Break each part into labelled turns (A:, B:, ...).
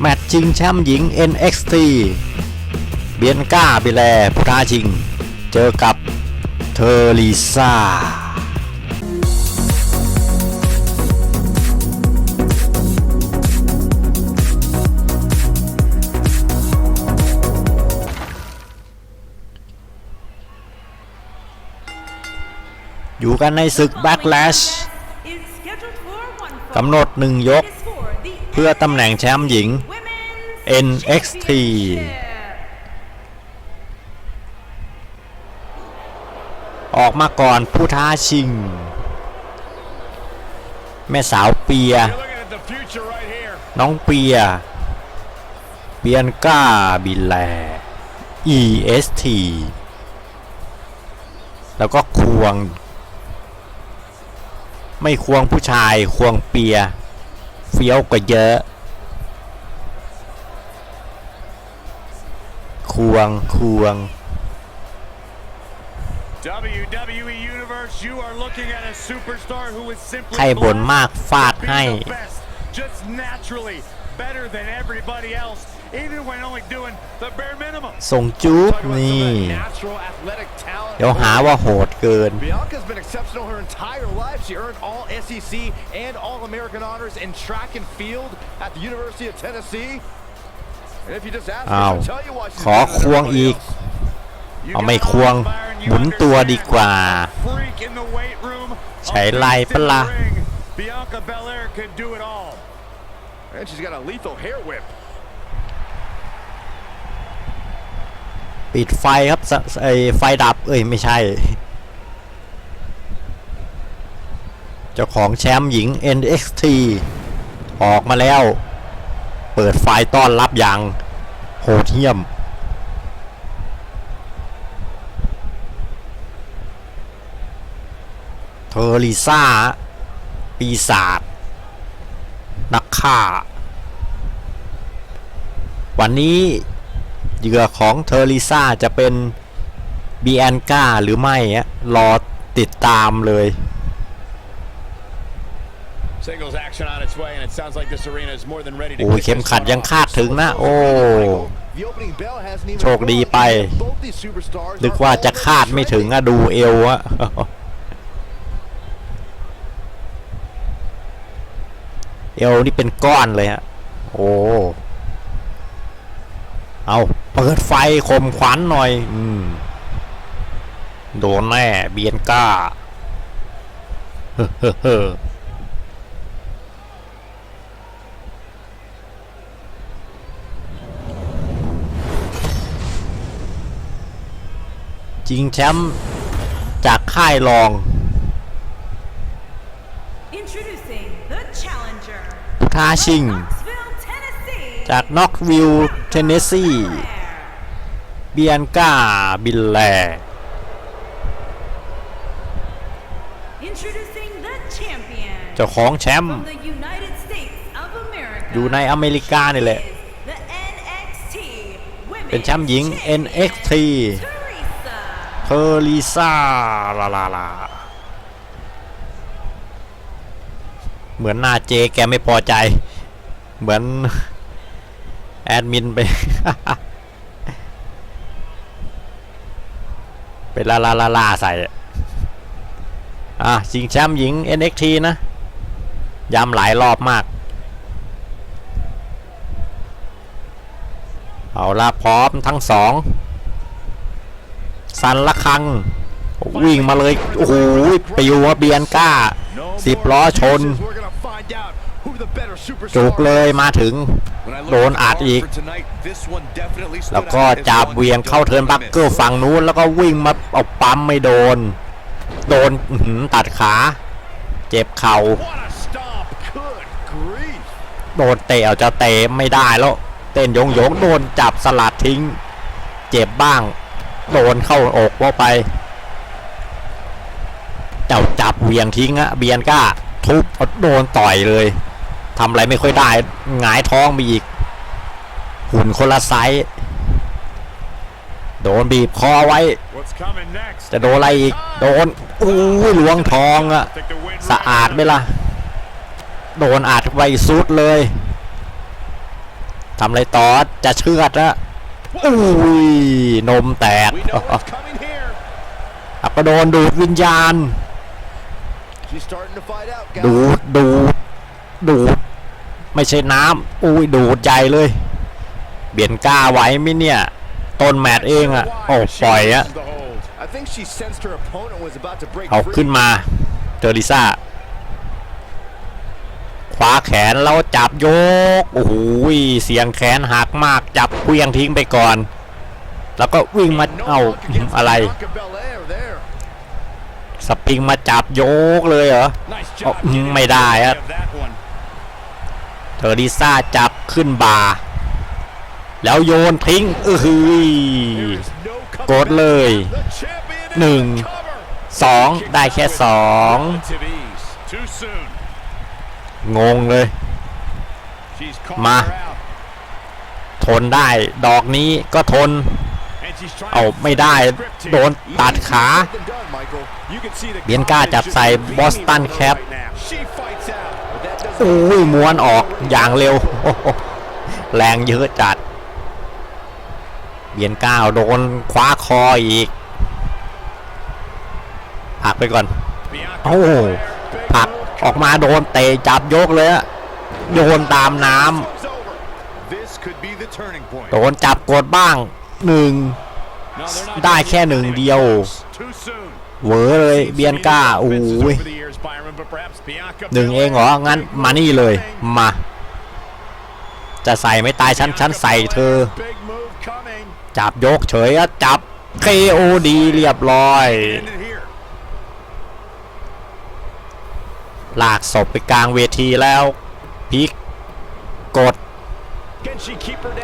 A: แมตช์ชิงแชมป์หญิง NXT เบียนก้าบิแลผู้ท้าชิง เจอกับเทอริซาอยู่กันในศึก Backlash กำหนดหนึ่งยก พื่อตำแหน่งแชมป์หญิง NXT ออกมาก่อนผู้ท้าชิง แม่สาวเปีย น้องเปีย เปียนก้าบินแล EST แล้วก็ควง ไม่ควงผู้ชายควงเปีย เฟี้ยวกว่าเยอะ ควงควง
B: WWE Universe, you are looking at a superstar who is simply
A: ใครบ่นมาก
B: blessed
A: ฟาด
B: to be
A: ให้
B: the best, just naturally better than everybody else, even when only doing the bare minimum.
A: ส่งจู๊บ
C: Talk about some of
A: นี่
C: that natural athletic talent.
A: เดี๋ยวหาว่าโหดเกิน
C: Bianca's been exceptional her entire life. She earned all SEC and all American honors in track and field at the University of Tennessee. And if you just ask her,
A: อ้าว
C: she'll tell you why she's
A: ขอ
C: better than
A: ควง
C: everybody
A: อีก
C: else.
B: You
A: เอา
B: got
A: ไม่ควง
B: Iron, you
A: หมุนตัวดีกว่า
B: understand. Freak in the weight room, a
A: ใช้ลาย
B: beast in
A: ปะ
B: the
A: ล่ะ
B: ring. Bianca Belair could do it all.
C: And she's got a lethal hair whip.
A: ปิดไฟครับไอไฟดับ เอ้ยไม่ใช่ เจ้าของแชมป์หญิง NXT ออกมาแล้ว เปิดไฟต้อนรับอย่างโหดเหี้ยมเทอริซ่า ปีศาจนักฆ่า วันนี้ เหยื่อของเทอริซ่าจะเป็นบีแอนกาหรือไม่อะรอติดตามเลย
B: Singles action on its way, and it sounds like this arena is more than ready to
A: โอ้ย
B: kick
A: เข็ม
B: this
A: ขัด
B: one
A: ยัง
B: off.
A: คาดถึงนะ โอ้
C: The opening bell hasn't even
A: โชคดีไป
C: rung. Both these superstars
A: นึก
C: are
A: ว่าจะ
C: already
A: คาดไม่ถึง
C: trending.
A: อะดูเอวอะเอวนี่เป็นก้อนเลยฮะ โอ้ เอา เปิดไฟคมขวัญหน่อย อืม โดนแน่เบียนก้า เฮ้อเฮ้อเฮ้อจริงแชมป์จากค่ายรอง
D: Introducing the challenger
A: ผู้ท้าชิง
D: Knoxville, Tennessee.
A: จากน็อกวิลเทนเนสซี
D: Blair.
A: เบียนก้าบิลแล
D: Introducing the champion
A: เจ้าของแชมป์
D: from the United States of America.
A: อยู่ในอเมริกานี่แหละ
D: is the NXT
A: เป็นแชมป์หญิง
D: Women's
A: NXT
D: Champion, Teresa.
A: เทอริซ่าลาลาลาเหมือนหน้าเจแกไม่พอใจ เหมือน แอดมินไป เป็นลาลาลาลาใส่อะอะชิงแชมป์หญิง NXT นะ ย้ำหลายรอบมาก เอาละพร้อมทั้งสองสันละคัง วิ่งมาเลย โอ้โหไปอยู่ว่าเบียนก้า
C: No
A: สิบ
C: more
A: ล้อชน
C: excuses. We're gonna find out who the better superstar
A: จุกเลยมาถึง
E: When I look
A: โดนอัดอีก แล้วก็จับเวียงเข้าเทิร์นบัคเกิล
E: miss.
A: ฝั่งนู้นแล้วก็วิ่งมาเอาปั๊มไม่โดน โดนตัดขา เจ็บเข่าโดนเตะเอาจะเตะไม่ได้แล้ว เต้นโยงโยงโดนจับสลัดทิ้ง เจ็บบ้าง โดนเข้าอกว่าไป เจ้าจับเวียงทิ้งอะเบียนก้าทุบอาโดนต่อยเลยทำอะไรไม่ค่อยได้หงายท้องไปอีก หุ่นคนละไซส์โดนบีบคอไว้
B: What's coming next?
A: จะโดนอะไรอีก โดนอู้ยหลวงทองอะ
B: Think the win
A: สะอาดไหมล่ะ โดนอัดไว้สุดเลยทำอะไรต่อจะเชือดอะอุ้ยนมแตก
C: We know what's coming here.
A: อัปโดนดูดวิญญาณ
C: She's starting to fight out, guys.
A: ดูดดูดดูด ไม่ใช่น้ำอุ้ยดูดใหญ่เลย เบียนกล้าไหวไหมเนี่ย ต้นแมทเองอะโอ้ปล่อยอะ
C: The hold. I think she sensed her opponent was about to break
A: เอา
C: free.
A: ขึ้นมาเจอลิซ่าขวาแขนแล้วจับยก โอ้โหเสียงแขนหักมากจับเควียงทิ้งไปก่อน แล้วก็วิ่งมา
C: No
A: เอา
C: luck against
A: อะไร
C: Bianca Belair there.
A: สปริงมาจับโยกเลยเหรอ
B: Nice
A: Oh,
B: job. getting
A: may
B: the
A: die,
B: way
A: ah.
B: of that one.
A: เธอลิซ่าจับขึ้นบาร์ แล้วโยนทิ้งเออฮือกดเลย 1 2 ได้แค่ 2 งงเลย
B: มา
A: ทนได้ดอกนี้ก็ทน เอาไม่ได้โดนตัดขา เบียนก้าจับใส่บอสตันแคปโอ้ยม้วนออกอย่างเร็ว แรงเยอะจัด เบียนก้าวโดนคว้าคออีกผักไปก่อนโอ้ผักออกมาโดนเตะจับยกเลยอะโยนตามน้ำโดนจับกดบ้างหนึ่งได้แค่หนึ่งเดียวเวอเลยเบียนก้าโอ้ยหนึ่งเองเหรอ งั้นมานี่เลย มา จะใส่ไม่ตายฉัน ฉันใส่เธอ จับยกเฉยจับ KOD เรียบร้อย ลากศพไปกลางเวทีแล้วพิกกด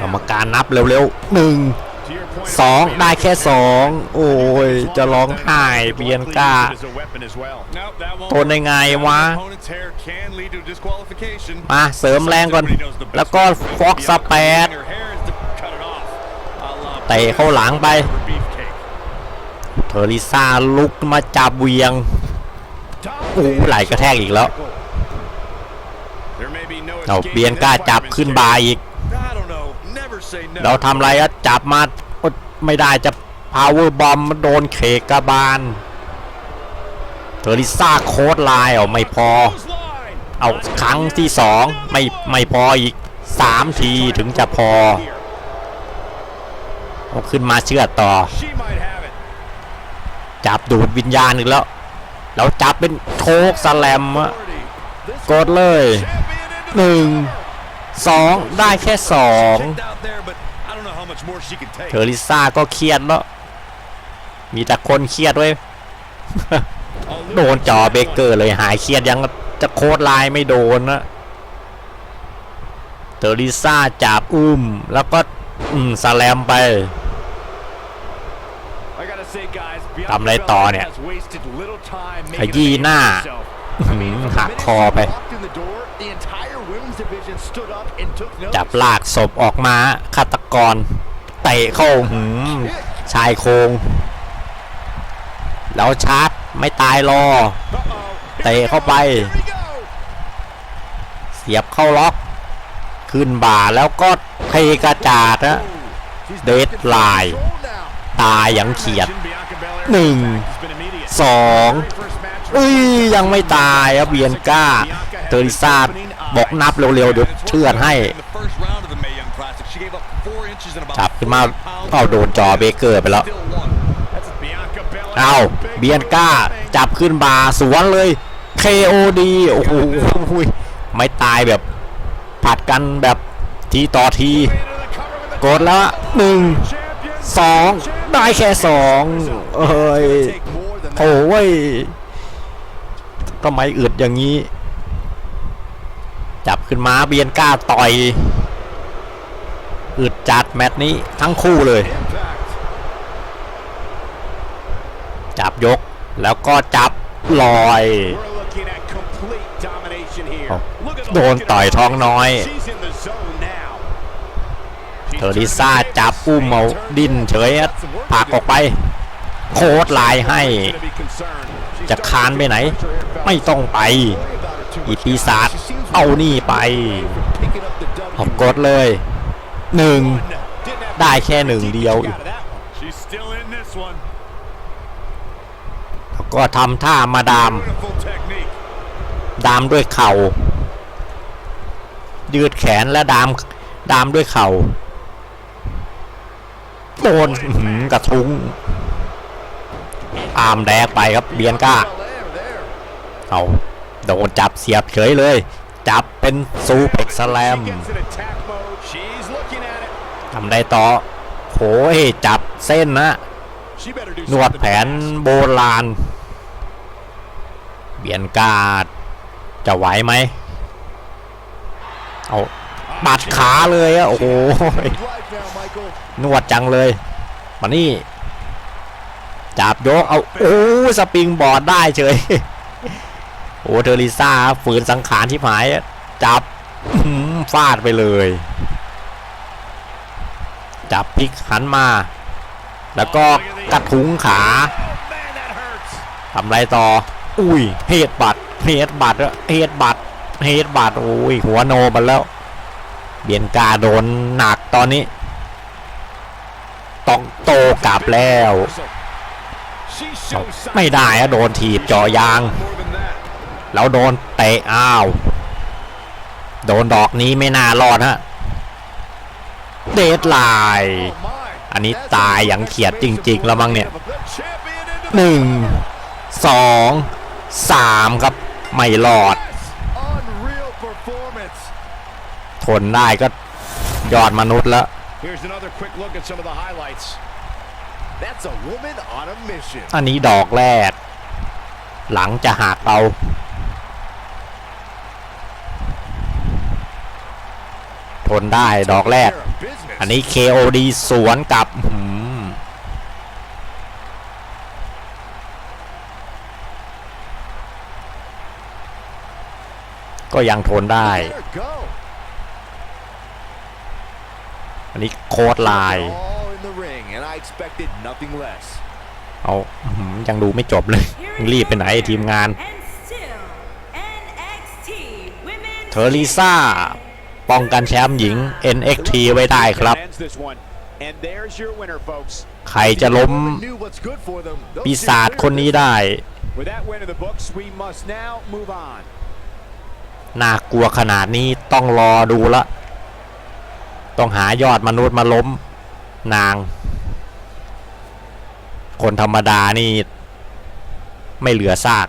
A: กรรมการนับเร็วๆหนึ่งสองได้แค่สองโอ้ย จะร้องไห้เบียนก้าทนยังไงวะ มาเสริมแรงก่อน แล้วก็ฟอกสเปด
B: losing her hair is to cut it off. A la
A: เตะเข้าหลังไป เทอริซาลุกมาจับเวียงโอ้ไหลกระแทกอีกแล้วเอาเบียนกล้าจับขึ้นบาร์อีก เราทำอะไรอะจับมาอ๊ยไม่ได้จะ power bomb มันโดนเคกกระบาล เทอริซาโค้ดไลน์เอาไม่พอ เอาครั้งที่สองไม่ไม่พออีกสามทีถึงจะพอ เอาขึ้นมาเชื่อดต่อ
B: She might have it.
A: จับดูดวิญญาณอีกแล้ว แล้วจับเป็นโชกสแลมอะ
C: This
A: กดเลย
C: champion into
A: หนึ่งสองได้แค่สอง
E: Kicked out there, but I don't know how much more she can take.
A: เทอริซ่าก็เครียดแล้ว มีแต่คนเครียดไว้ยโดนจอเบเกอร์เลยหายเครียดยังจะโค้ดไลน์ไม่โดนนะเทอริซ่าจับอุ้ม แล้วก็อืมสแลมไป ทำอะไรต่อเนี่ยขยี้หน้าหักคอไป จับลากศพออกมาฆาตกรเตะเข้าหืมชายโครงแล้วชาร์จไม่ตายรอเตะเข้าไป เสียบเข้าล็อก ขึ้นบ่าแล้วก็เทกระจาดนะ
C: เดด
A: ไล
C: น์
A: ตายอย่างเขียด หนึ่งสองอยยังไม่ตายครับเวียนก้าเทอริซาบอกนับเร็วๆเดี๋ยวเชื่อให้ จับขึ้นมาก็โดนจอเบเกอร์ไปแล้วเอาเบียนก้าจับขึ้นบาสวนเลย KOD โอ้โหไม่ตายแบบผัดกันแบบทีต่อที กดแล้วหนึ่งสอง ได้แค่สองเอ้ย
C: Take more than that.
A: โอ้ยทำไมอึดอย่างนี้ จับขึ้นมาเบียนก้าต่อยอึดจัดแมตช์นี้ทั้งคู่เลย
C: Impact.
A: จับยกแล้วก็จับลอย
B: We're looking at complete domination here.
A: เอา
B: Look at the
A: โดน
B: look
A: ต่อย
B: in her
A: ท้องน้อย
B: eyes. She's in the zone now.
A: เทอริซ่าจับอุ้มเอาดิ้นเฉยผลักออกไป โคตรลายให้ จะคานไปไหน ไม่ต้องไป อีปีศาจเอานี่ไปขอากดเลยหนึ่งได้แค่หนึ่งเดียวแล้วก็ทำท่ามาดาม ดามด้วยเข่า ยืดแขนและดาม ดามด้วยเข่า โดนกระทุ้งอามแดกไปครับเบียนก้า เอาโดนจับเสียบเฉยเลย จับเป็นซูเปกสแลมทำได้ต่อโหยจับเส้นนะนวดแผนโบราณ เบียนกาดจะไหวไหม เอาบัดขาเลยอะโอ้โห นวดจังเลย มานี่ จับยกเอา โอ้สปริงบอร์ดได้เฉย โอ้เทอริซ่าฝืนสังขารที่หาย จับฟาดไปเลย จับพลิกหันมา แล้วก็กระทุ้งขาทำไรต่อ อุ้ย เฮดบัตเฮดบัตเฮดบัตเฮดบัตโอ้ย หัวโนมันแล้ว เบียนกาโดนหนักตอนนี้ ต้องโตกลับแล้ว ไม่ได้อะโดนถีบเจอยาง แล้วโดนเตะอ้าว โดนดอกนี้ไม่น่ารอดฮะ เดดไลน์อันนี้ตายอย่างเขียดจริง ๆ แล้วมั้งเนี่ยหนึ่งสองสามครับ ไม่รอด ทนได้ก็ยอดมนุษย์แล้ว
C: Here's another quick look at some of the highlights. That's a woman on a mission.
A: อันนี้ดอกแรก หลังจะหักเอาทนได้ดอกแรก
C: Care of business.
A: อันนี้ KOD สวนกลับหืมก็ยังทนได้
C: There it go.
A: อันนี้โค้ดลา
C: ย
A: เอายังดูไม่จบเลย รีบไปไหนทีมงาน เทอริซ่า ป้องกันแชมป์หญิง NXT ไว้ได้ครับ ใครจะล้มปีศาจคนนี้ได้ น่ากลัวขนาดนี้ต้องรอดูละ ต้องหายอดมนุษย์มาล้มนาง คนธรรมดานี่ ไม่เหลือซาก